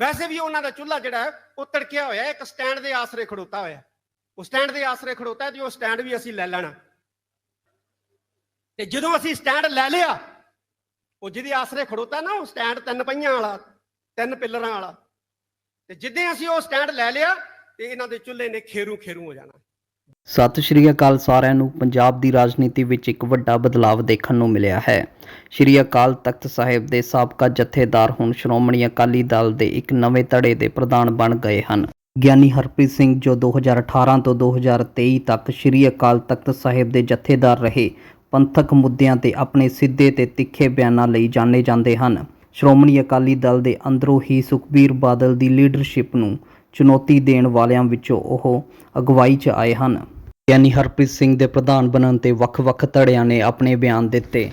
ਵੈਸੇ ਵੀ ਉਹਨਾਂ ਦਾ ਚੁੱਲ੍ਹਾ ਜਿਹੜਾ ਹੈ, ਉਹ ਤੜਕਿਆ ਹੋਇਆ ਇੱਕ ਸਟੈਂਡ ਦੇ ਆਸਰੇ ਖੜੋਤਾ ਹੋਇਆ ਉਹ ਸਟੈਂਡ ਦੇ ਆਸਰੇ ਖੜੋਤਾ ਹੈ ਤੇ ਉਹ ਸਟੈਂਡ ਵੀ ਅਸੀਂ ਲੈ ਲੈਣਾ। ਤੇ ਜਦੋਂ ਅਸੀਂ ਸਟੈਂਡ ਲੈ ਲਿਆ, ਉਹ ਜਿਹਦੇ ਆਸਰੇ ਖੜੋਤਾ ਨਾ, ਉਹ ਸਟੈਂਡ ਤਿੰਨ ਪਹੀਆਂ ਵਾਲਾ, ਤਿੰਨ ਪਿੱਲਰਾਂ ਵਾਲਾ। ਤੇ ਜਿੱਦਾਂ ਅਸੀਂ ਉਹ ਸਟੈਂਡ ਲੈ ਲਿਆ, ਤੇ ਇਹਨਾਂ ਦੇ ਚੁੱਲ੍ਹੇ ਨੇ ਖੇਰੂ ਖੇਰੂ ਹੋ ਜਾਣਾ। ਸਤਿ ਸ਼੍ਰੀ ਅਕਾਲ ਸਾਰਿਆਂ ਨੂੰ। ਪੰਜਾਬ ਦੀ ਰਾਜਨੀਤੀ ਵਿੱਚ ਇੱਕ ਵੱਡਾ ਬਦਲਾਅ ਦੇਖਣ ਨੂੰ ਮਿਲਿਆ ਹੈ। ਸ਼੍ਰੀ ਅਕਾਲ ਤਖਤ ਸਾਹਿਬ ਦੇ ਸਾਬਕਾ ਜਥੇਦਾਰ ਹੁਣ ਸ਼੍ਰੋਮਣੀ ਅਕਾਲੀ ਦਲ ਦੇ ਇੱਕ ਨਵੇਂ ਧੜੇ ਦੇ ਪ੍ਰਧਾਨ ਬਣ ਗਏ ਹਨ। ਗਿਆਨੀ ਹਰਪ੍ਰੀਤ ਸਿੰਘ ਜੋ 2018 ਤੋਂ 2023 ਤੱਕ ਸ਼੍ਰੀ ਅਕਾਲ ਤਖਤ ਸਾਹਿਬ ਦੇ ਜਥੇਦਾਰ ਰਹੇ, ਪੰਥਕ ਮੁੱਦਿਆਂ ਤੇ ਆਪਣੇ ਸਿੱਧੇ ਤੇ ਤਿੱਖੇ ਬਿਆਨਾਂ ਲਈ ਜਾਣੇ ਜਾਂਦੇ ਹਨ। ਸ਼੍ਰੋਮਣੀ ਅਕਾਲੀ ਦਲ ਦੇ ਅੰਦਰੋਂ ਹੀ ਸੁਖਬੀਰ ਬਾਦਲ ਦੀ ਲੀਡਰਸ਼ਿਪ ਨੂੰ ਚੁਣੌਤੀ ਦੇਣ ਵਾਲਿਆਂ ਵਿੱਚੋਂ ਉਹ ਅਗਵਾਈ 'ਚ ਆਏ ਹਨ। ਗਿਆਨੀ ਹਰਪ੍ਰੀਤ ਸਿੰਘ ਦੇ ਪ੍ਰਧਾਨ ਬਣਨ ਤੇ ਵੱਖ-ਵੱਖ ਧੜਿਆਂ ਨੇ ਆਪਣੇ ਬਿਆਨ ਦਿੱਤੇ।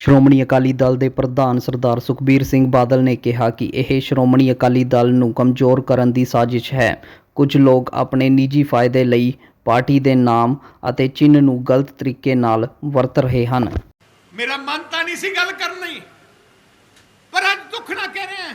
ਸ਼੍ਰੋਮਣੀ ਅਕਾਲੀ ਦਲ ਦੇ ਪ੍ਰਧਾਨ ਸਰਦਾਰ ਸੁਖਬੀਰ ਸਿੰਘ ਬਾਦਲ ਨੇ ਕਿਹਾ ਕਿ ਇਹ ਸ਼੍ਰੋਮਣੀ ਅਕਾਲੀ ਦਲ ਨੂੰ ਕਮਜ਼ੋਰ ਕਰਨ ਦੀ ਸਾਜ਼ਿਸ਼ ਹੈ। ਕੁਝ ਲੋਕ ਆਪਣੇ ਨਿੱਜੀ ਫਾਇਦੇ ਲਈ ਪਾਰਟੀ ਦੇ ਨਾਮ ਅਤੇ ਚਿੰਨ੍ਹ ਨੂੰ ਗਲਤ ਤਰੀਕੇ ਨਾਲ ਵਰਤ ਰਹੇ ਹਨ। ਮੇਰਾ ਮਨ ਤਾਂ ਨਹੀਂ ਸੀ ਗੱਲ ਕਰਨੀ ਪਰ ਅੱਜ ਦੁੱਖ ਨਾ ਕਹਿ ਰਿਹਾ।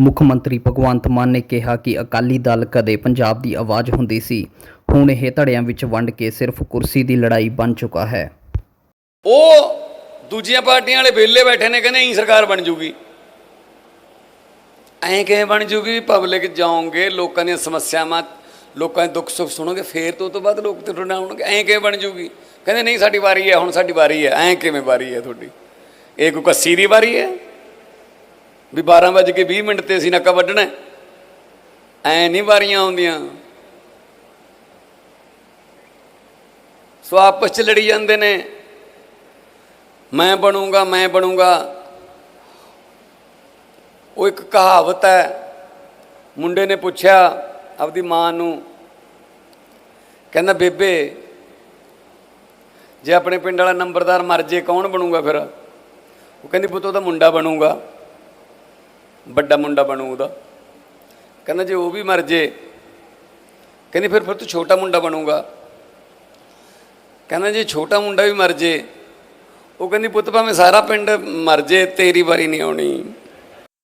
ਮੁੱਖ ਮੰਤਰੀ ਭਗਵੰਤ ਮਾਨ ਨੇ ਕਿਹਾ ਕਿ ਅਕਾਲੀ ਦਲ ਕਦੇ ਪੰਜਾਬ ਦੀ ਆਵਾਜ਼ ਹੁੰਦੀ ਸੀ। ਹੁਣ ਇਹ ਧੜਿਆਂ ਵਿੱਚ ਵੰਡ ਕੇ ਸਿਰਫ ਕੁਰਸੀ ਦੀ ਲੜਾਈ ਬਣ ਚੁੱਕਾ ਹੈ। ਉਹ ਦੂਜੀਆਂ ਪਾਰਟੀਆਂ ਵਾਲੇ ਵਿਹਲੇ ਬੈਠੇ ਨੇ, ਕਹਿੰਦੇ ਇਹੀ ਸਰਕਾਰ ਬਣ ਜੂਗੀ। ਐਂ ਕਿਵੇਂ ਬਣ ਜੂਗੀ? ਪਬਲਿਕ ਜਾਓਗੇ, ਲੋਕਾਂ ਦੀਆਂ ਸਮੱਸਿਆਵਾਂ, ਲੋਕਾਂ ਦੇ ਦੁੱਖ ਸੁੱਖ ਸੁਣੋਗੇ, ਫੇਰ ਤੋਂ ਤੋਂ ਬਾਅਦ ਲੋਕ ਤੇ ਤੁਹਾਡੇ ਨਾਲ ਆਉਣਗੇ। ਐਂ ਕਿਵੇਂ ਬਣ ਜੂਗੀ? ਕਹਿੰਦੇ ਨਹੀਂ, ਸਾਡੀ ਵਾਰੀ ਹੈ, ਹੁਣ ਸਾਡੀ ਵਾਰੀ ਹੈ। ਐਂ ਕਿਵੇਂ ਵਾਰੀ ਹੈ ਤੁਹਾਡੀ? ਇਹ ਕੋਈ ਕੱਸੀ ਦੀ ਵਾਰੀ ਹੈ? ਵੀ 12 ਵਜੇ ਕੇ 20 ਮਿੰਟ ਤੇ ਅਸੀਂ ਨੱਕਾ ਵੱਢਣਾ ਹੈ। ਐਂ ਨਹੀਂ ਵਾਰੀਆਂ ਆਉਂਦੀਆਂ। ਸੋ ਆਪਸ ਚ ਲੜੀ ਜਾਂਦੇ ਨੇ। ਮੈਂ ਬਣੂੰਗਾ ਮੈਂ ਬਣੂੰਗਾ। ਉਹ ਇੱਕ ਕਹਾਵਤ ਹੈ। ਮੁੰਡੇ ਨੇ ਪੁੱਛਿਆ ਆਪਦੀ ਮਾਂ ਨੂੰ, ਕਹਿੰਦਾ, ਬੇਬੇ, ਜੇ ਆਪਣੇ ਪਿੰਡ ਵਾਲਾ ਨੰਬਰਦਾਰ ਮਰ ਜੇ ਕੌਣ ਬਣੂਗਾ ਫਿਰ? ਉਹ ਕਹਿੰਦੀ, ਪੁੱਤ ਉਹਦਾ ਮੁੰਡਾ ਬਣੂਗਾ। ਵੱਡਾ ਮੁੰਡਾ ਬਣੂ ਉਹਦਾ। ਕਹਿੰਦਾ ਜੇ ਉਹ ਵੀ ਮਰ ਜੇ ਕਹਿੰਦੀ ਫਿਰ ਫਿਰ ਤੂੰ ਛੋਟਾ ਮੁੰਡਾ ਬਣੂਗਾ। ਕਹਿੰਦਾ ਜੇ ਛੋਟਾ ਮੁੰਡਾ ਵੀ ਮਰ ਜੇ ਉਹ ਕਹਿੰਦੀ ਪੁੱਤ ਭਾਵੇਂ ਸਾਰਾ ਪਿੰਡ ਮਰ ਜੇ ਤੇਰੀ ਵਾਰੀ ਨਹੀਂ ਆਉਣੀ।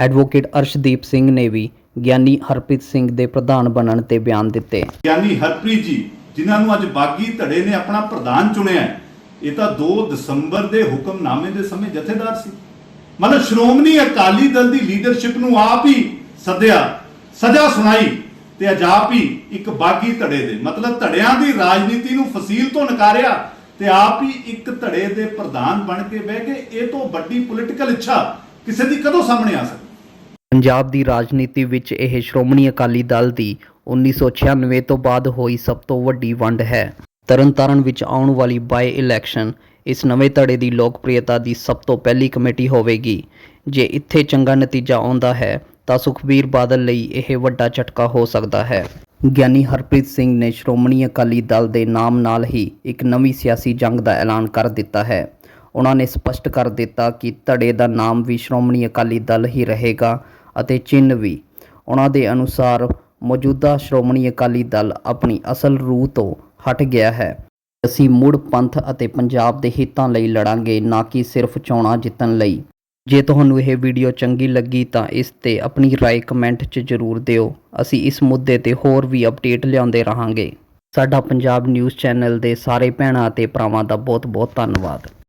ਐਡਵੋਕੇਟ ਅਰਸ਼ਦੀਪ ਸਿੰਘ ਨੇ ਵੀ ਗਿਆਨੀ ਹਰਪ੍ਰੀਤ ਸਿੰਘ ਦੇ ਪ੍ਰਧਾਨ ਬਣਨ ਤੇ ਬਿਆਨ ਦਿੱਤੇ। ਗਿਆਨੀ ਹਰਪ੍ਰੀਤ ਜੀ ਜਿਨ੍ਹਾਂ ਨੂੰ ਅੱਜ ਬਾਗੀ ਧੜੇ ਨੇ ਆਪਣਾ ਪ੍ਰਧਾਨ ਚੁਣਿਆ ਇਹ ਤਾਂ 2 ਦਸੰਬਰ ਦੇ ਹੁਕਮਨਾਮੇ ਦੇ ਸਮੇਂ ਜਥੇਦਾਰ ਸੀ। ਮਤਲਬ ਸ਼੍ਰੋਮਣੀ ਅਕਾਲੀ ਦਲ ਦੀ ਲੀਡਰਸ਼ਿਪ ਨੂੰ ਆਪ ਹੀ ਸੱਦਿਆ, ਸਜ਼ਾ ਸੁਣਾਈ ਤੇ ਅੱਜ ਹੀ ਇੱਕ ਬਾਗੀ ਧੜੇ ਦੇ, ਮਤਲਬ ਧੜਿਆਂ ਦੀ ਰਾਜਨੀਤੀ ਨੂੰ ਫਸੀਲ ਤੋਂ ਨਕਾਰਿਆ ਤੇ ਆਪ ਹੀ ਇੱਕ ਧੜੇ ਦੇ ਪ੍ਰਧਾਨ ਬਣ ਕੇ ਬਹਿ ਕੇ ਇਹ ਤੋਂ ਵੱਡੀ ਪੋਲੀਟੀਕਲ ਇੱਛਾ ਕਿਸੇ ਦੀ ਕਦੋਂ ਸਾਹਮਣੇ ਆ ਸਕਦੀ? ਪੰਜਾਬ ਦੀ ਰਾਜਨੀਤੀ ਵਿੱਚ ਇਹ ਸ਼੍ਰੋਮਣੀ ਅਕਾਲੀ ਦਲ ਦੀ 1996 ਤੋਂ ਬਾਅਦ ਹੋਈ ਸਭ ਤੋਂ ਵੱਡੀ ਵੰਡ ਹੈ। ਤਰਨਤਾਰਨ ਵਿੱਚ ਆਉਣ ਵਾਲੀ ਬਾਈ ਇਲੈਕਸ਼ਨ ਇਸ ਨਵੇਂ ਧੜੇ ਦੀ ਲੋਕਪ੍ਰਿਯਤਾ ਦੀ ਸਭ ਤੋਂ ਪਹਿਲੀ ਕਮੇਟੀ ਹੋਵੇਗੀ। ਜੇ ਇੱਥੇ ਚੰਗਾ ਨਤੀਜਾ ਆਉਂਦਾ ਹੈ, ਤਾਂ ਸੁਖਬੀਰ ਬਾਦਲ ਲਈ ਇਹ ਵੱਡਾ ਝਟਕਾ ਹੋ ਸਕਦਾ ਹੈ। ਗਿਆਨੀ ਹਰਪ੍ਰੀਤ ਸਿੰਘ ਨੇ ਸ਼੍ਰੋਮਣੀ ਅਕਾਲੀ ਦਲ ਦੇ ਨਾਮ ਨਾਲ ਹੀ ਇੱਕ ਨਵੀਂ ਸਿਆਸੀ ਜੰਗ ਦਾ ਐਲਾਨ ਕਰ ਦਿੱਤਾ ਹੈ। ਉਹਨਾਂ ਨੇ ਸਪਸ਼ਟ ਕਰ ਦਿੱਤਾ ਕਿ ਧੜੇ ਦਾ ਨਾਮ ਵੀ ਸ਼੍ਰੋਮਣੀ ਅਕਾਲੀ ਦਲ ਹੀ ਰਹੇਗਾ ਅਤੇ ਚਿੰਨ੍ਹ ਵੀ। ਉਹਨਾਂ ਦੇ ਅਨੁਸਾਰ ਮੌਜੂਦਾ ਸ਼੍ਰੋਮਣੀ ਅਕਾਲੀ ਦਲ ਆਪਣੀ ਅਸਲ ਰੂਹ ਤੋਂ ਹਟ ਗਿਆ ਹੈ ਅਸੀਂ ਮੁੜ ਪੰਥ ਅਤੇ ਪੰਜਾਬ ਦੇ ਹਿੱਤਾਂ ਲਈ ਲੜਾਂਗੇ ਨਾ ਕਿ ਸਿਰਫ ਚੋਣਾਂ ਜਿੱਤਣ ਲਈ ਜੇ ਤੁਹਾਨੂੰ ਇਹ ਵੀਡੀਓ ਚੰਗੀ ਲੱਗੀ ਤਾਂ ਇਸ ਤੇ ਆਪਣੀ رائے ਕਮੈਂਟ 'ਚ ਜ਼ਰੂਰ ਦਿਓ ਅਸੀਂ ਇਸ ਮੁੱਦੇ ਤੇ ਹੋਰ ਵੀ ਅਪਡੇਟ ਲਿਆਉਂਦੇ ਰਹਾਂਗੇ ਸਾਡਾ ਪੰਜਾਬ ਨਿਊਜ਼ ਚੈਨਲ ਦੇ ਸਾਰੇ ਭੈਣਾਂ ਅਤੇ ਭਰਾਵਾਂ ਦਾ ਬਹੁਤ ਬਹੁਤ ਧੰਨਵਾਦ